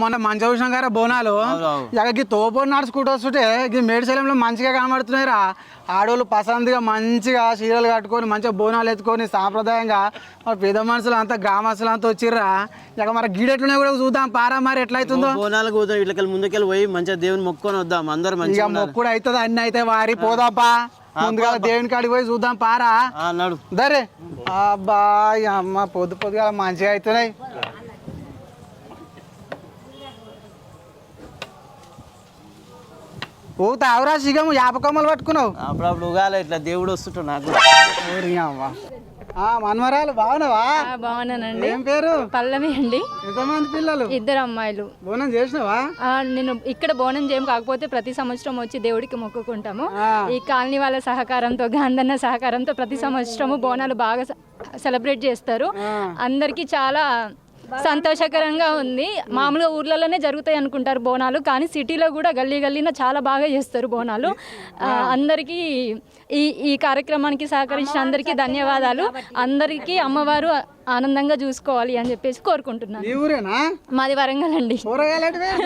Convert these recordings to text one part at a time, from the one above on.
మొన్న మంచి చూసినాం కదా బోనాలు. ఇక తోపు నడుచుకుంటూ వస్తుంటే ఈ మేడిశలంలో మంచిగా కనబడుతున్నాయిరా. ఆడోళ్ళు పసందిగా మంచిగా చీరలు కట్టుకొని మంచిగా బోనాలు ఎత్తుకొని సాంప్రదాయంగా మరి పెద్ద మనుషులు అంతా గ్రామస్తులు అంతా వచ్చిర్రా. ఇక మరి గీడెట్లునే కూడా చూద్దాం. పారా మరి ఎట్లయితుందో? బోనాలకు పోతాం ఇట్లకెళ్ళి ముందుకెళ్ళి పోయి మంచిగా దేవుని మొక్కుకొని వద్దాం. అందరు మంచిగా. మొక్కుడు అవుతుంది అన్ని అయితే వారి. పోదాపా. ముందుగా దేవుని కాడికి పోయి చూద్దాం. పారా. దరే అబ్బా ఈ అమ్మ పొద్దు పొద్దుగా మంచిగా అవుతున్నాయి ఓ తావురా సిగము యాపకొమ్మలు పట్టుకున్నావు. అప్పుడప్పుడు ఉగాలి ఇట్లా దేవుడు వస్తుంటాడు నాకు ఓరి అమ్మ. ఆ మనవరాలు బాగున్నావా? ఆ, బాగున్నానండి. ఏం పేరు? పల్లవి అండి. ఎంతమంది పిల్లలు? ఇద్దరు అమ్మాయిలు. బోనం చేసినావా? ఆ, నేను ఇక్కడ బోనం చేయం కాకపోతే ప్రతి సంవత్సరం వచ్చి దేవుడికి మొక్కుకుంటాము. ఈ కాలనీ వాళ్ళ సహకారంతో గాంధన్న సహకారంతో ప్రతి సంవత్సరము బోనాలు బాగా సెలబ్రేట్ చేస్తారు. అందరికీ చాలా సంతోషకరంగా ఉంది. మామూలుగా ఊర్లలోనే జరుగుతాయి అనుకుంటారు బోనాలు కానీ సిటీలో కూడా గల్లీ గల్లీన చాలా బాగా చేస్తారు బోనాలు. అందరికీ ఈ ఈ కార్యక్రమానికి సహకరించిన అందరికీ ధన్యవాదాలు. అందరికీ అమ్మవారు ఆనందంగా చూసుకోవాలి అని చెప్పేసి కోరుకుంటున్నాను. మాది వరంగల్ అండి.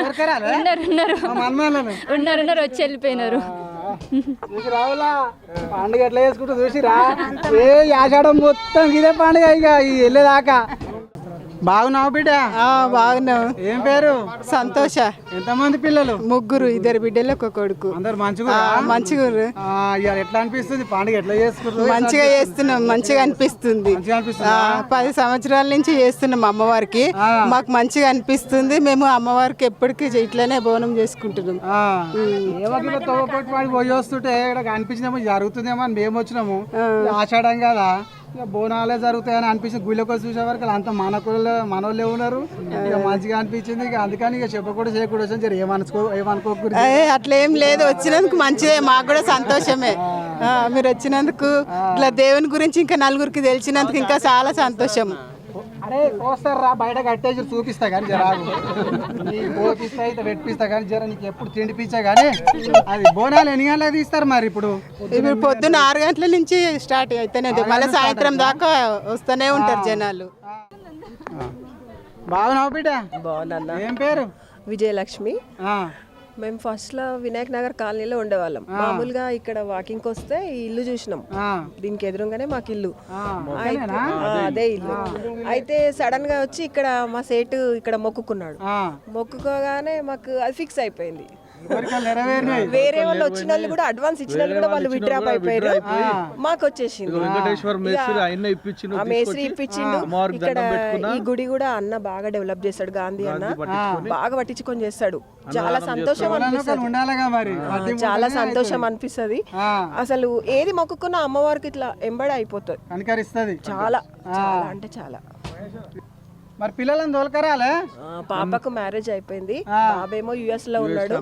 దొరకరాలే ఉన్నారు ఉన్నారు. మా మనమేళ్ళను ఉన్నారు ఉన్నారు వచ్చి వెళ్ళిపోయినారు. చూసి రావులా పండుగ ఎట్లా చేసుకుంటూ చూసిరా? ఏ ఆషాఢం మొత్తం ఇదే పండుగ ఇక వెళ్ళేదాకా. బాగున్నావు బిడ్డ? బాగున్నావు. ఏం పేరు? సంతోష. ఎంతమంది పిల్లలు? ముగ్గురు ఇద్దరు బిడ్డలు ఒక కొడుకు. అందరు మంచిగా ఆ, మంచిగా ఇవాళ ఎట్లా అనిపిస్తుంది? పండుగ ఎట్లా చేసుకుంటారు మంచిగా చేస్తున్నాం మంచిగా అనిపిస్తుంది. పది సంవత్సరాల నుంచి చేస్తున్నాం అమ్మవారికి. మాకు మంచిగా అనిపిస్తుంది. మేము అమ్మవారికి ఎప్పటికీ ఇట్లనే బోనం చేసుకుంటున్నాం. పోయి వస్తుంటే ఇక్కడ అనిపించినేమో జరుగుతుందేమో అని మేము వచ్చినాము. ఆషాఢం కదా. ఇక బోనాలే జరుగుతాయని అనిపించింది గుళ్ళకి వచ్చి చూసే వరకు అంతా మన కుల మనోళ్ళే ఉన్నారు ఇక మంచిగా అనిపించింది. ఇక అందుకని ఇక చెప్పకూడదు చేయకూడదు వచ్చి జర ఏమనుకో ఏమనుకోకూడదు అట్లా ఏం లేదు. వచ్చినందుకు మంచిదే. మాకు కూడా సంతోషమే. మీరు వచ్చినందుకు ఇట్లా దేవుని గురించి ఇంకా నలుగురికి తెలిసినందుకు ఇంకా చాలా సంతోషం. అరే కోస్తారు రా బయట కట్టేసి చూపిస్తా కానీ జరాగు నీ పోపిస్తా అయితే పెట్టిస్తా కానీ జర నీకు ఎప్పుడు తిండిపించా కానీ అది బోనాలు ఎన్ని గంటలకు తీస్తారు మరి ఇప్పుడు? ఇప్పుడు పొద్దున్న ఆరు గంటల నుంచి స్టార్ట్ అయితేనే. మళ్ళీ సాయంత్రం దాకా వస్తూనే ఉంటారు జనాలు. బాగున్నావు బిడ్డ? బాగున్నా ఏం పేరు? విజయలక్ష్మి. ఆ, మేము ఫస్ట్లో వినాయక్ నగర్ కాలనీలో ఉండేవాళ్ళం. మామూలుగా ఇక్కడ వాకింగ్ వస్తే ఈ ఇల్లు చూసినాం. దీనికి ఎదురుగానే మాకు ఇల్లు. అదే ఇల్లు. అయితే సడన్గా వచ్చి ఇక్కడ మా సేటు ఇక్కడ మొక్కుకున్నాడు. మొక్కుకోగానే మాకు అది ఫిక్స్ అయిపోయింది. వేరే వాళ్ళు వచ్చిన వాళ్ళు కూడా అడ్వాన్స్ ఇచ్చిన వాళ్ళు కూడా వాళ్ళు విడ్రాప్ అయిపోయారు మాకు వచ్చేసింది. వెంకటేశ్వర మేస్త్రి ఆయన ఇప్పించిండు ఆ మేస్త్రి ఇప్పించిండు. ఇక్కడ ఈ గుడి కూడా అన్న బాగా డెవలప్ చేస్తాడు గాంధీ అన్న. బాగా పట్టించుకొని చేస్తాడు. చాలా సంతోషం అనిపిస్తుంది. ఉండాలిగా మరి. ఆ, చాలా సంతోషం అనిపిస్తుంది. ఆ. అసలు ఏది మొక్కుకున్న అమ్మవారికి ఇట్లా ఎంబడి అయిపోతుంది. చాలా చాలా అంటే చాలా. మరి పిల్లలను తోలుకరాలే? ఆ, పాపకు మ్యారేజ్ అయిపోయింది. బాబేమో యుఎస్లో ఉన్నాడు.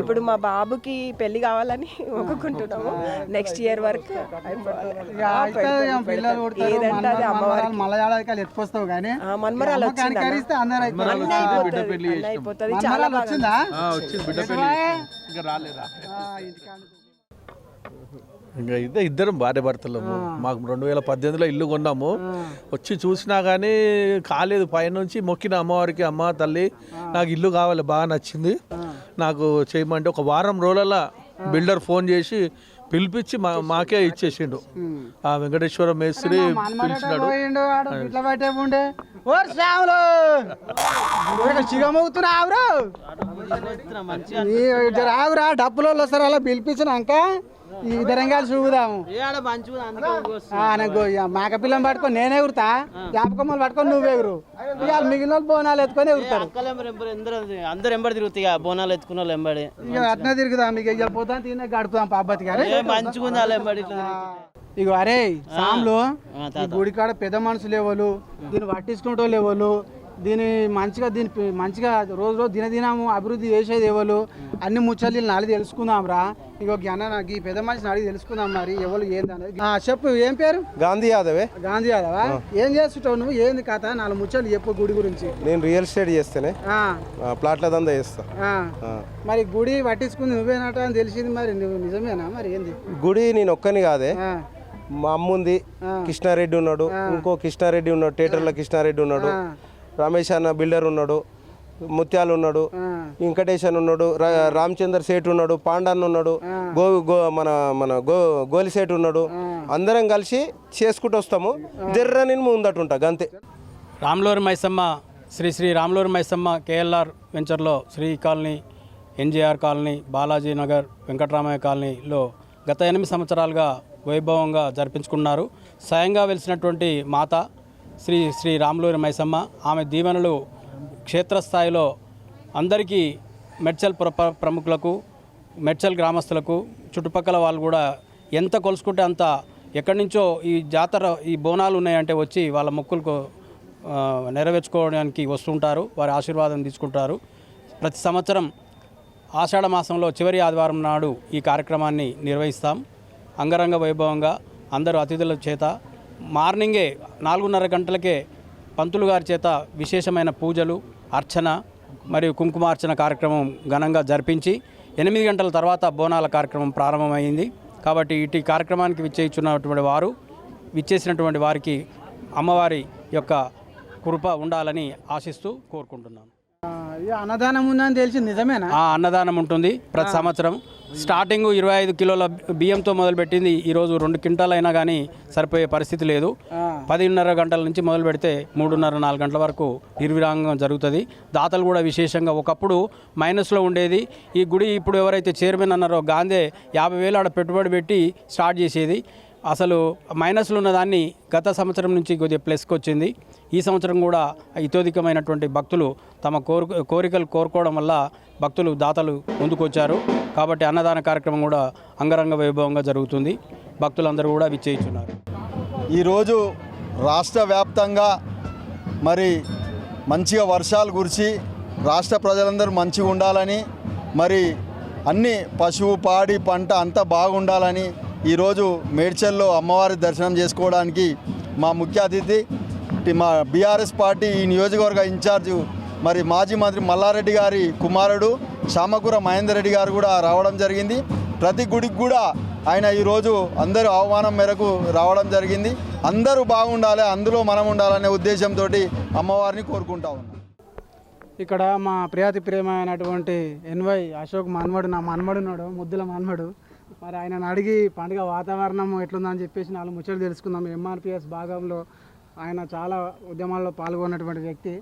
ఇప్పుడు మా బాబుకి పెళ్ళి కావాలని మొక్కుకుంటున్నాము నెక్స్ట్ ఇయర్ వరకు మలయాళాదికాలు ఎత్తుకొస్తావు కానీ మన్మరాలు అయిపోతుంది చాలా బాగా వచ్చిందా ఆ, వచ్చింది బిడ్డ పెళ్ళి ఇంకా. ఇంకా ఇద్దరు భార్య భర్తలము. మాకు రెండు వేల పద్దెనిమిదిలో ఇల్లు కొన్నాము. వచ్చి చూసినా కానీ కాలేదు. పైనుంచి మొక్కిన అమ్మవారికి అమ్మ తల్లి నాకు ఇల్లు కావాలి బాగా నచ్చింది. నాకు చేయమంటే ఒక వారం రోజుల బిల్డర్ ఫోన్ చేసి పిలిపించి మా మాకే ఇచ్చేసిండు. ఆ వెంకటేశ్వర మేస్త్రి పిలిచినాడు. పోయిండు ఆడు? ఇట్లా పట్టే ఉండే. ఓ శ్యాములు! చిగమవుతున్నా ఆవురు జర ఆగురా డబ్బులు వస్తారు అలా పిలిపించినాక ఇద్దరం కలిసి చూపుదాము. మేక పిల్లని పట్టుకొని నేనే ఎగురుతా. యాపకమ్మలు పట్టుకొని నువ్వు ఎగురు. ఇక మిగిలిన వాళ్ళు బోనాలు ఎత్తుకొని ఎగురుతారు. అందరూ అందరు ఎంబడి తిరుగుతాయి బోనాలు ఎత్తుకున్న వాళ్ళు ఎంబడి. ఇక అట్నే తిరుగుదాం ఇక ఇక పోతాం తినే గడుపుదాం పాపతి గారు ఏ మంచిగా ఎంబడి. ఇక అరే సాములు ఆ, ఈ గుడి కాడ పెద్ద మనుషులు ఎవరు దీన్ని పట్టించుకునే ఎవరు దీని మంచిగా దీని మంచిగా రోజు రోజు దినదినము అభివృద్ధి చేసేది ఎవరు అన్ని ముచ్చట్లు నాలుగు తెలుసుకుందాం రా ఇక జ్ఞాన నాకు ఈ పెద్ద మనిషిని అడిగి తెలుసుకుందాం మరి ఎవరు ఏంది అనేది చెప్పు ఏం పేరు? గాంధీ యాదవే. గాంధీ యాదవా? ఏం చేస్తుంటావు నువ్వు? ఏంది కథ? నాలుగు ముచ్చట్లు చెప్పు గుడి గురించి. నేను రియల్ ఎస్టేట్ చేస్తేనే. ప్లాట్ల దందా చేస్తా. మరి గుడి పట్టించుకుంది నువ్వేనట అని తెలిసింది మరి. నువ్వు నిజమేనా మరి ఏంది? గుడి నేను ఒక్కని కాదే. మా అమ్మ ఉంది కృష్ణారెడ్డి ఉన్నాడు. ఇంకో కృష్ణారెడ్డి ఉన్నాడు. థియేటర్లో కృష్ణారెడ్డి ఉన్నాడు. రమేష్ అన్న బిల్డర్ ఉన్నాడు ముత్యాలు ఉన్నాడు వెంకటేశన్ ఉన్నాడు రా- రామచంద్ర సేట్ ఉన్నాడు పాండన్ ఉన్నాడు గో గో మన మన గో గోలి సేట్ ఉన్నాడు. అందరం కలిసి చేసుకుంటూ వస్తాము. జర్రని ముందట ఉంటా గంతే. రామ్లూరు మైసమ్మ శ్రీ శ్రీ రామ్లూరు మైసమ్మ కేఎల్ఆర్ వెంచర్లో Sri colony NJR colony Balaji Nagar Venkataramaiah కాలనీలో గత ఎనిమిది సంవత్సరాలుగా వైభవంగా జరిపించుకున్నారు. స్వయంగా వెలిసినటువంటి మాత శ్రీ శ్రీ రాములూరి మైసమ్మ ఆమె దీవెనలు క్షేత్రస్థాయిలో అందరికీ మెడ్చల్ ప్ర ప్రముఖులకు మెడ్చల్ గ్రామస్తులకు చుట్టుపక్కల వాళ్ళు కూడా ఎంత కొలుసుకుంటే అంత ఎక్కడి నుంచో ఈ జాతర ఈ బోనాలు ఉన్నాయంటే వచ్చి వాళ్ళ మొక్కులకు నెరవేర్చుకోవడానికి వస్తుంటారు వారి ఆశీర్వాదం తీసుకుంటారు. ప్రతి సంవత్సరం ఆషాఢ మాసంలో చివరి ఆదివారం నాడు ఈ కార్యక్రమాన్ని నిర్వహిస్తాం. అంగరంగ వైభవంగా అందరూ అతిథుల చేత మార్నింగే నాలుగున్నర గంటలకే పంతులు గారి చేత విశేషమైన పూజలు అర్చన మరియు కుంకుమార్చన కార్యక్రమం ఘనంగా జరిపించి ఎనిమిది గంటల తర్వాత బోనాల కార్యక్రమం ప్రారంభమైంది. కాబట్టి ఇటు కార్యక్రమానికి విచ్చేయించున్నటువంటి వారు విచ్చేసినటువంటి వారికి అమ్మవారి యొక్క కృప ఉండాలని ఆశిస్తూ కోరుకుంటున్నాను. అన్నదానం ఉందని తెలిసి నిజమేనా? అన్నదానం ఉంటుంది ప్రతి సంవత్సరం. స్టార్టింగ్ ఇరవై ఐదు కిలోల బియ్యంతో మొదలుపెట్టింది ఈరోజు రెండు క్వింటాల్ అయినా కానీ సరిపోయే పరిస్థితి లేదు. పదిన్నర గంటల నుంచి మొదలు పెడితే మూడున్నర నాలుగు గంటల వరకు నిర్విరాంగం జరుగుతుంది. దాతలు కూడా విశేషంగా ఒకప్పుడు మైనస్లో ఉండేది. ఈ గుడి ఇప్పుడు ఎవరైతే చైర్మన్ అన్నారో గాంధీ యాభై వేలు ఆడ పెట్టుబడి పెట్టి స్టార్ట్ చేసేది. అసలు మైనస్లో ఉన్న దాన్ని గత సంవత్సరం నుంచి కొద్దిగా ప్లస్కి వచ్చింది ఈ సంవత్సరం కూడా ఇతోధికమైనటువంటి భక్తులు తమ కోరు కోరికలు కోరుకోవడం వల్ల భక్తులు దాతలు ముందుకొచ్చారు. కాబట్టి అన్నదాన కార్యక్రమం కూడా అంగరంగ వైభవంగా జరుగుతుంది. భక్తులందరూ కూడా విచ్చేయిస్తున్నారు. ఈరోజు రాష్ట్ర వ్యాప్తంగా మరి మంచిగా వర్షాలు కురిచి రాష్ట్ర ప్రజలందరూ మంచిగా ఉండాలని మరి అన్ని పశువు పాడి పంట అంతా బాగుండాలని ఈరోజు మేడ్చల్లో అమ్మవారి దర్శనం చేసుకోవడానికి మా ముఖ్య అతిథి టి- మా బీఆర్ఎస్ పార్టీ ఈ నియోజకవర్గ ఇన్ఛార్జ్ మరి మాజీ మంత్రి మల్లారెడ్డి గారి కుమారుడు శామకూర మహేందర్ రెడ్డి గారు కూడా రావడం జరిగింది. ప్రతి గుడికి కూడా ఆయన ఈరోజు అందరూ ఆహ్వానం మేరకు రావడం జరిగింది. అందరూ బాగుండాలి అందులో మనం ఉండాలనే ఉద్దేశంతో అమ్మవారిని కోరుకుంటా ఇక్కడ మా ప్రియాతి ప్రేమైనటువంటి ఎన్వై అశోక్ మన్మడు నా మన్మడు ఉన్నాడు ముద్దుల మన్మడు మరి ఆయనను అడిగి పండుగ వాతావరణం ఎట్లుందని చెప్పేసి నాలుగు ముచ్చట్లు తెలుసుకుందాం. ఎంఆర్పిఎస్ భాగంలో ఆయన చాలా ఉద్యమాల్లో పాల్గొన్నటువంటి వ్యక్తి.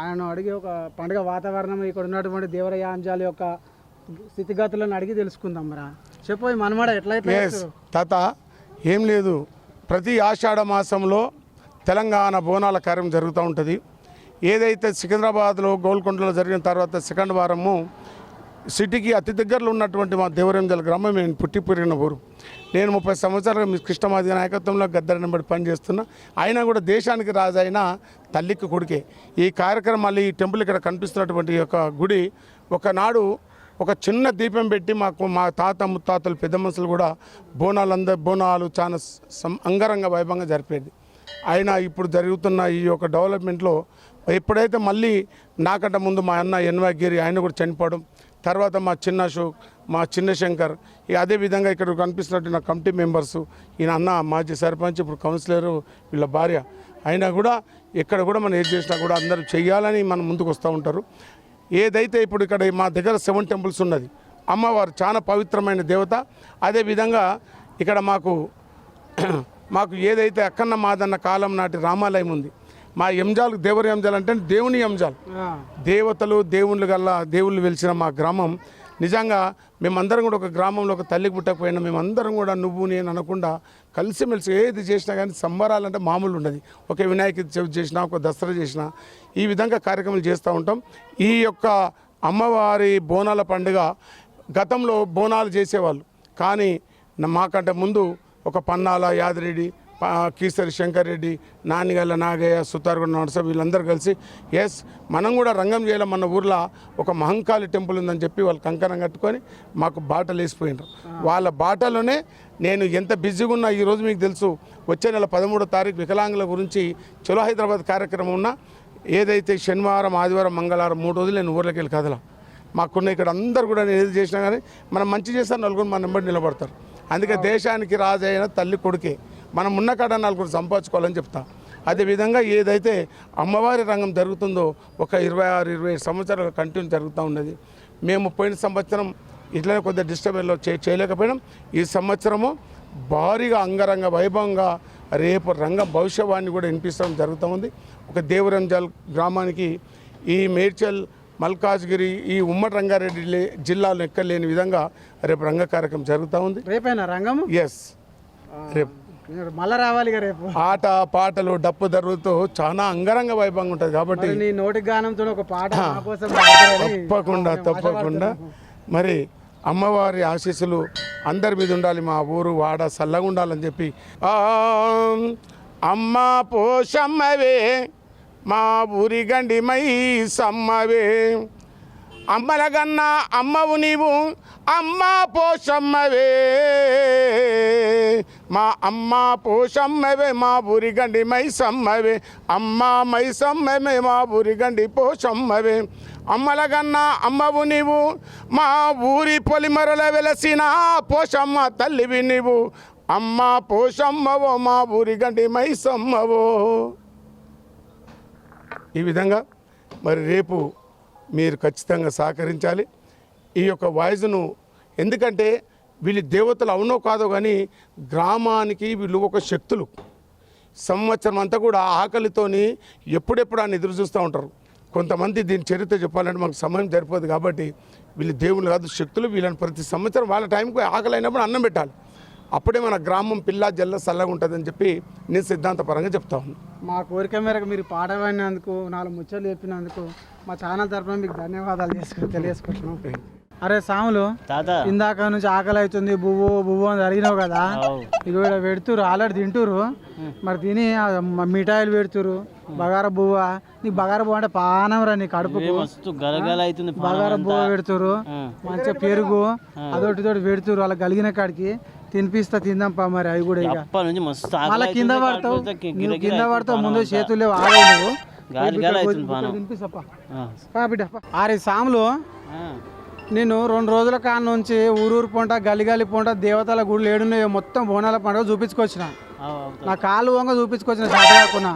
ఆయనను అడిగి ఒక పండుగ వాతావరణం ఇక్కడ ఉన్నటువంటి దేవరయాంజాల యొక్క స్థితిగతులను అడిగి తెలుసుకుందాం మరి చెప్పు మన్మడ ఎట్లా ఎట్లా ఎస్ చేస్తారు? తాత ఏం లేదు. ప్రతి ఆషాఢ మాసంలో తెలంగాణ బోనాల కార్యం జరుగుతూ ఉంటుంది. ఏదైతే సికింద్రాబాద్లో గోల్కొండలో జరిగిన తర్వాత సెకండ్ వారము సిటీకి అతి దగ్గరలో ఉన్నటువంటి మా దేవరంజల గ్రామం నేను పుట్టి పెరిగిన ఊరు. నేను ముప్పై సంవత్సరాలుగా మీ కృష్ణమాది నాయకత్వంలో గద్దరిని బట్టి పనిచేస్తున్నా. అయినా కూడా దేశానికి రాజు అయిన తల్లికి కొడుకే. ఈ కార్యక్రమాలు ఈ టెంపుల్ ఇక్కడ కనిపిస్తున్నటువంటి యొక్క గుడి ఒకనాడు ఒక చిన్న దీపం పెట్టి మాకు మా తాత ముత్తాతలు పెద్ద మనుషులు కూడా బోనాలు బోనాలు చాలా సం అంగరంగ వైభవంగా జరిపేది. అయినా ఇప్పుడు జరుగుతున్న ఈ యొక్క డెవలప్మెంట్లో ఎప్పుడైతే మళ్ళీ నాకంటే ముందు మా అన్న ఎన్వై గిరి ఆయన కూడా చనిపోవడం తర్వాత మా చిన్న అశోక్ మా చిన్న శంకర్ ఈ అదేవిధంగా ఇక్కడ కనిపిస్తున్నట్టు నా కమిటీ మెంబర్స్ ఈయన అన్న మాజీ సర్పంచ్ ఇప్పుడు కౌన్సిలరు వీళ్ళ భార్య. అయినా కూడా ఎక్కడ కూడా మనం ఏది చేసినా కూడా అందరూ చెయ్యాలని మనం ముందుకు వస్తూ ఉంటారు. ఏదైతే ఇప్పుడు ఇక్కడ మా దగ్గర సెవెన్ టెంపుల్స్ ఉన్నది అమ్మవారు చాలా పవిత్రమైన దేవత. అదేవిధంగా ఇక్కడ మాకు మాకు ఏదైతే అక్కన్న మాదన్న కాలం నాటి రామాలయం ఉంది మా ఎంజాలు దేవరి ఎంజాలు అంటే దేవుని ఎంజాలు దేవతలు దేవుళ్ళు గల్లా దేవుళ్ళు వెలిసిన మా గ్రామం. నిజంగా మేమందరం కూడా ఒక గ్రామంలో ఒక తల్లికి పుట్టకపోయినా మేమందరం కూడా నువ్వు నేను అనకుండా కలిసిమెలిసి ఏది చేసినా కానీ సంబరాలంటే మామూలు ఉండదు. ఒక వినాయక చవితి చేసినా ఒక దసరా చేసినా ఈ విధంగా కార్యక్రమాలు చేస్తూ ఉంటాం. ఈ యొక్క అమ్మవారి బోనాల పండుగ గతంలో బోనాలు చేసేవాళ్ళు. కానీ మాకంటే ముందు ఒక పన్నాల యాదిరెడ్డి కీసరి శంకర్ రెడ్డి నానిగల్ల నాగయ్య సుతార్గొండ నరస వీళ్ళందరూ కలిసి ఎస్ మనం కూడా రంగం చేయాలి మన ఊర్లో ఒక మహంకాళి టెంపుల్ ఉందని చెప్పి వాళ్ళు కంకణం కట్టుకొని మాకు బాటలు వేసిపోయినారు. వాళ్ళ బాటలోనే నేను ఎంత బిజీగా ఉన్నా ఈరోజు మీకు తెలుసు వచ్చే నెల పదమూడో తారీఖు వికలాంగుల గురించి చలో హైదరాబాద్ కార్యక్రమం ఉన్నా ఏదైతే శనివారం ఆదివారం మంగళవారం మూడు రోజులు నేను ఊర్లోకి వెళ్ళి కదలా. మాకున్న ఇక్కడ అందరు కూడా నేను ఏది చేసినా కానీ మనం మంచి చేస్తే నలుగురు మన నెంబర్ నిలబడతారు. అందుకే దేశానికి రాజైన తల్లి కొడుకే. మనం ఉన్న కాడ నలుగురు సంపాదించుకోవాలని చెప్తా. అదేవిధంగా ఏదైతే అమ్మవారి రంగం జరుగుతుందో ఒక ఇరవై ఆరు ఇరవై ఏడు సంవత్సరాలు కంటిన్యూ జరుగుతూ ఉన్నది. మేము పోయిన సంవత్సరం ఇట్లనే కొద్దిగా డిస్టర్బెన్స్లో చే చేయలేకపోయినాం. ఈ సంవత్సరము భారీగా అంగరంగ వైభవంగా రేపు రంగం భవిష్యవాణి కూడా వినిపిస్తడం జరుగుతూ ఉంది. ఒక దేవరంజల్ గ్రామానికి ఈ మేడ్చల్ మల్కాజ్గిరి ఈ ఉమ్మడి రంగారెడ్డి జిల్లాలో ఎక్కలేని విధంగా రేపు రంగ కార్యక్రమం జరుగుతూ ఉంది. రేపేనా రంగము? ఎస్ రేపు. మళ్ళా రావాలి రేపు. ఆట పాటలు డప్పు దరువుతో చాలా అంగరంగ వైభవంగా ఉంటుంది కాబట్టి నీ నోటి గానంతో ఒక పాట తప్పకుండా తప్పకుండా. మరి అమ్మవారి ఆశీస్సులు అందరి మీద ఉండాలి మా ఊరు వాడ చల్లగా ఉండాలని చెప్పి. ఆ, అమ్మ పోషమ్మవే. మా ఊరి గండిమై సమ్మవే. అమ్మలగన్నా అమ్మవు నీవు అమ్మ పోషమ్మవే. మా అమ్మ పోషమ్మవే మా ఊరి గండి మై సమ్మవే. అమ్మ మై సమ్మవే మా ఊరి గండి పోషమ్మవే. అమ్మలగన్నా అమ్మవు నీవు మా ఊరి పొలిమరల వెలసిన పోషమ్మ తల్లివి నీవు. అమ్మ పోషమ్మవో మా ఊరి గండి మై సమ్మవో. ఈ విధంగా మరి రేపు మీరు ఖచ్చితంగా సహకరించాలి. ఈ యొక్క వాయిస్ను ఎందుకంటే వీళ్ళు దేవతలు అవునో కాదో కానీ గ్రామానికి వీళ్ళు ఒక శక్తులు. సంవత్సరం అంతా కూడా ఆకలితోని ఎప్పుడెప్పుడు ఆయన ఎదురు చూస్తూ ఉంటారు. కొంతమంది దీని చరిత్ర చెప్పాలంటే మాకు సమయం సరిపోదు కాబట్టి వీళ్ళు దేవుళ్ళు కాదు శక్తులు వీళ్ళని ప్రతి సంవత్సరం వాళ్ళ టైంకి ఆకలి అయినప్పుడు అన్నం పెట్టాలి. అప్పుడే మన గ్రామం పిల్ల జల్ల చల్లగా ఉంటుందని చెప్పి నేను సిద్ధాంతపరంగా చెప్తా ఉన్నాను మా కోరిక మేరకు మీరు పాట పాడినందుకు నాలుగు ముచ్చట్లు చెప్పినందుకు మా ఛానల్ తరఫున మీకు ధన్యవాదాలు చేసుకుని తెలియజేసుకుంటున్నాం. అరే సాములు తాత. ఇందాక నుంచి ఆకలి అవుతుంది బువ్వు బువ్వు అని అడిగినావు కదా? ఇక పెడుతురు ఆల్రెడీ తింటురు మరి తిని మిఠాయిలు పెడుతురు బగార బువ్వ? నీకు బగార బువ్వ అంటే పానం రా నీ కడుపుకు. పానం బగార. బువ్వ పెడుతురు మంచిగా పెరుగు అదొకటి తోటి పెడుతురు వాళ్ళ కలిగిన కాడికి. తినిపిస్తా తిందాంపా మరి అవి కూడా ఇక అప్పటి నుంచి మస్తు ఆకలి మళ్ళీ కింద అవుతుంది, పడతావు కాకపోతే కి- నువ్వు కింద పడతావు ముందు. చేతులు ఆగవు నువ్వు గాలి గాలి అవుతుంది పానం తినిపిస్తాపా ఆ. పా బిడ్డ పా. ఆరే సాములు ఆ. నేను రెండు రోజుల కాడ నుంచి ఊరూరు పొంట గలి గలి పొంట దేవతల గుళ్ళు ఏడున్నాయో మొత్తం బోనాల పండుగ చూపించుకొచ్చిన అవుతుంది. నా కాళ్ళు వంగ చూపించుకొచ్చిన చేత కాకుండా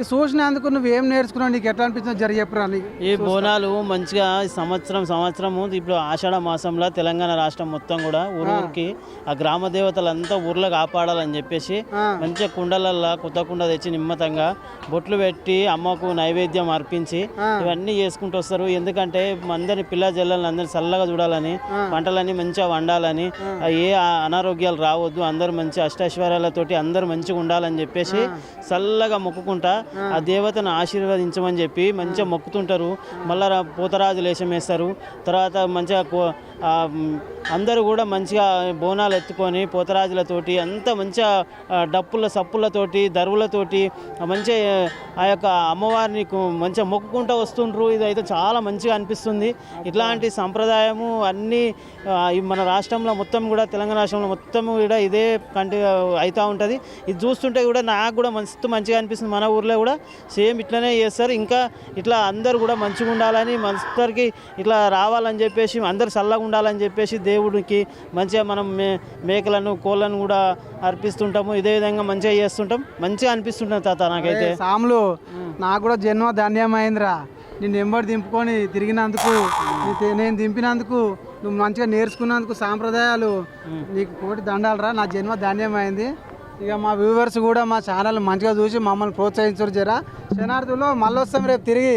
ఈ చూసినందుకు నువ్వు ఏం నేర్చుకున్నావు? నీకు ఎట్లా అనిపించిందో జరి చెప్పురా ఈ బోనాలు మంచిగా ఈ సంవత్సరం సంవత్సరము ఇప్పుడు ఆషాఢ మాసంలో తెలంగాణ రాష్ట్రం మొత్తం కూడా ఊరు ఊరికి ఆ గ్రామ దేవతలంతా ఊర్లో కాపాడాలని చెప్పేసి మంచిగా కుండలల్లో కొత్త కుండ తెచ్చి నిమ్మతంగా బొట్లు పెట్టి అమ్మకు నైవేద్యం అర్పించి ఇవన్నీ చేసుకుంటూ వస్తారు. ఎందుకంటే అందరి పిల్ల జల్లల్ని అందరిని చల్లగా చూడాలని పంటలన్నీ మంచిగా వండాలని ఏ అనారోగ్యాలు రావద్దు అందరూ మంచి అష్టైశ్వర్యాలతోటి అందరూ మంచిగా ఉండాలని చెప్పేసి చల్లగా మొక్కుకుంటా ఆ. దేవతను ఆశీర్వదించమని చెప్పి మంచిగా మొక్కుతుంటారు. మళ్ళా పోతరాజులు వేషం వేస్తారు. తర్వాత మంచిగా అందరూ కూడా మంచిగా బోనాలు ఎత్తుకొని పోతరాజులతోటి అంత మంచిగా డప్పుల సప్పులతోటి దరువులతోటి ఆ మంచిగా ఆ యొక్క అమ్మవారిని మంచిగా మొక్కుకుంటూ వస్తుండ్రు. ఇది అయితే చాలా మంచిగా అనిపిస్తుంది. ఇట్లాంటి సంప్రదాయము అన్నీ మన రాష్ట్రంలో మొత్తం కూడా తెలంగాణ రాష్ట్రంలో మొత్తం కూడా ఇదే కంటి అవుతూ ఉంటుంది. ఇది చూస్తుంటే కూడా నాకు కూడా మస్తు మంచిగా అనిపిస్తుంది. మన ఊర్లో కూడా సేమ్ ఇట్లనే చేస్తారు. ఇంకా ఇట్లా అందరూ కూడా మంచిగా ఉండాలని అందరికి ఇట్లా రావాలని చెప్పేసి అందరు చల్లగా ఉండాలని చెప్పేసి దేవుడికి మంచిగా మనం మే మేకలను కోళ్ళను కూడా అర్పిస్తుంటాము. ఇదే విధంగా మంచిగా చేస్తుంటాం. మంచిగా అనిపిస్తుంటుంది తాత నాకైతే. సాములు నాకు కూడా జన్మ ధన్యమైందిరా. నిన్ను ఎంబడి దింపుకొని తిరిగినందుకు నేను దింపినందుకు నువ్వు మంచిగా నేర్చుకున్నందుకు సాంప్రదాయాలు నీకు కోటి దండాలరా నా జన్మ ధన్యమైంది. ఇక మా వ్యూవర్స్ కూడా మా ఛానల్ మంచిగా చూసి మమ్మల్ని ప్రోత్సహించరు జరా. శనార్థులో మళ్ళీ వస్తాం రేపు తిరిగి.